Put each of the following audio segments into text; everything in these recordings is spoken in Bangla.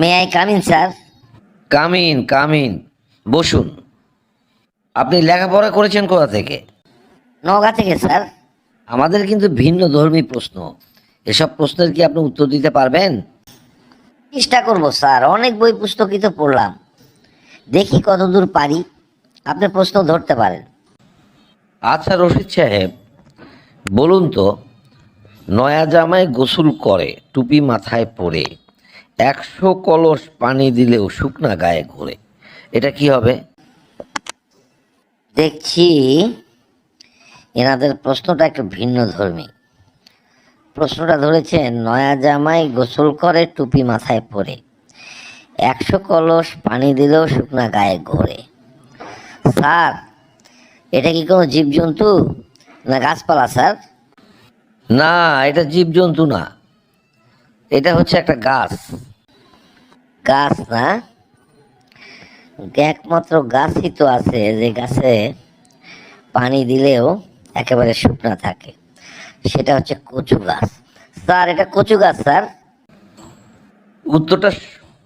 May I come in sir come in come in বসুন। আপনি লেখাপড়া করেছেন কোথা থেকে? নগা থেকে স্যার আমাদের কিন্তু ভিন্ন ধর্মী প্রশ্ন। এসব প্রশ্নের কি আপনি উত্তর দিতে পারবেন? চেষ্টা করব স্যার অনেক বই পুস্তকই তো পড়লাম। দেখি কতদূর পারি। আপনি প্রশ্ন ধরতে পারেন। আচ্ছা রশিদ সাহেব বলুন তো নয়া জামায় গোসল করে টুপি মাথায় পরে একশো কলস পানি দিলেও শুকনা গায়ে ঘোরে। এটা কি হবে? দেখছি এনাদের প্রশ্নটা একটু ভিন্ন ধর্মী। প্রশ্নটা ধরেছেন নয়া জামাই গোসল করে টুপি মাথায় পরে। একশো কলস পানি দিলেও শুকনা গায়ে ঘোরে। স্যার এটা কি কোনো জীবজন্তু না গাছপালা স্যার? না এটা জীবজন্তু না। এটা হচ্ছে একটা গাছ। গাছ না? একমাত্র গাছই তো আছে যে গাছে পানি দিলেও একেবারে শুকনা থাকে। সেটা হচ্ছে কচু গাছ। স্যার এটা কচু গাছ স্যার। উত্তরটা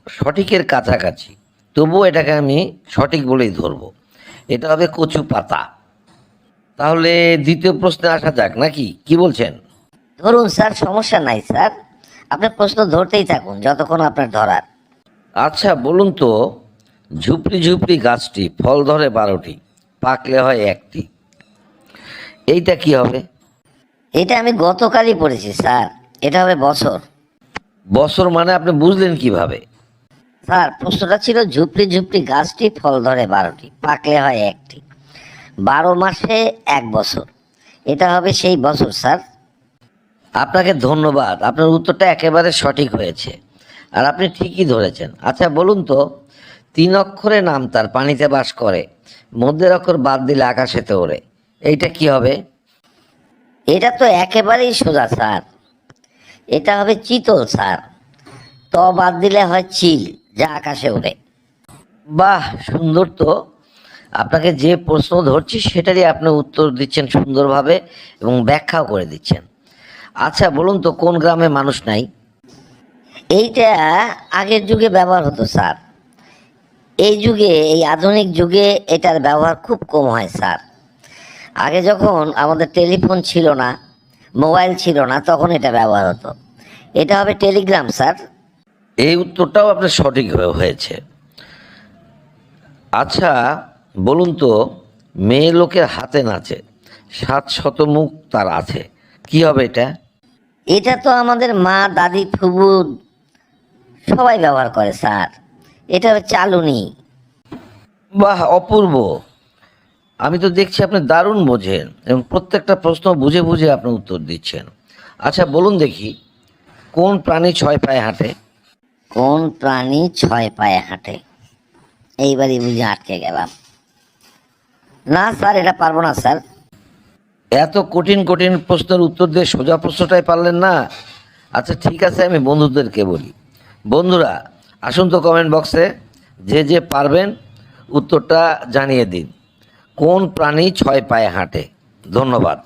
সঠিকের কাছাকাছি। তবুও এটাকে আমি সঠিক বলেই ধরবো। এটা হবে কচু পাতা। তাহলে দ্বিতীয় প্রশ্নে আসা যাক নাকি? কি বলছেন? ধরুন স্যার সমস্যা নাই স্যার। আপনি প্রশ্ন ধরতেই থাকুন যতক্ষণ আপনার ধরার। আচ্ছা বলুন তো ঝুপড়ি ঝুপড়ি গাছটি ফল ধরে বারোটি পাকলে হয় একটি। এইটা কি হবে? এটা আমি গতকালই পড়েছি স্যার। এটা হবে বছর। বছর মানে আপনি বুঝলেন কীভাবে? স্যার প্রশ্নটা ছিল ঝুপড়ি ঝুপড়ি গাছটি ফল ধরে বারোটি পাকলে হয় একটি। বারো মাসে এক বছর। এটা হবে সেই বছর স্যার। আপনাকে ধন্যবাদ। আপনার উত্তরটা একেবারে সঠিক হয়েছে। আর আপনি ঠিকই ধরেছেন। আচ্ছা বলুন তো তিন অক্ষরে নাম তার পানিতে বাস করে মধ্যের অক্ষর বাদ দিলে আকাশেতে ওড়ে এইটা কি হবে? এটা তো একেবারেই সোজা স্যার। এটা হবে চিতল স্যার। ত বাদ দিলে হয় চিল যা আকাশে ওড়ে। বাহ সুন্দর তো। আপনাকে যে প্রশ্ন ধরছি সেটারই আপনি উত্তর দিচ্ছেন সুন্দরভাবে এবং ব্যাখ্যাও করে দিচ্ছেন। আচ্ছা বলুন তো কোন গ্রামে মানুষ নাই? এইটা আগের যুগে ব্যবহার হতো স্যার। এই যুগে এই আধুনিক যুগে এটার ব্যবহার খুব কম হয় স্যার। আগে যখন আমাদের টেলিফোন ছিল না মোবাইল ছিল না তখন এটা ব্যবহার হতো। এটা হবে টেলিগ্রাম স্যার। এই উত্তরটাও আপনার সঠিক হয়ে- হয়েছে। আচ্ছা বলুন তো মেয়ে লোকের হাতে নাচে সাত শত মুখ তার আছে। কি হবে এটা? এটা তো আমাদের মা দাদি ফুবু সবাই ব্যবহার করে স্যার। এটা চালুনি। বাহ অপূর্ব। আমি তো দেখছি আপনি দারুণ বোঝেন এবং প্রত্যেকটা প্রশ্ন বুঝে বুঝে আপনি উত্তর দিচ্ছেন। আচ্ছা বলুন দেখি কোন প্রাণী ছয় পায়ে হাঁটে? কোন প্রাণী ছয় পায়ে হাঁটে? এইবারই বুঝে আটকে গেলাম। না স্যার এটা পারব না স্যার। এত কঠিন কঠিন প্রশ্নের উত্তর দিয়ে সোজা প্রশ্নটাই পারলেন না? আচ্ছা ঠিক আছে আমি বন্ধুদেরকে বলি। বন্ধুরা, আসুন তো কমেন্ট বক্সে যে যে পারবেন উত্তরটা জানিয়ে দিন। কোন প্রাণী ছয় পায়ে হাঁটে? ধন্যবাদ।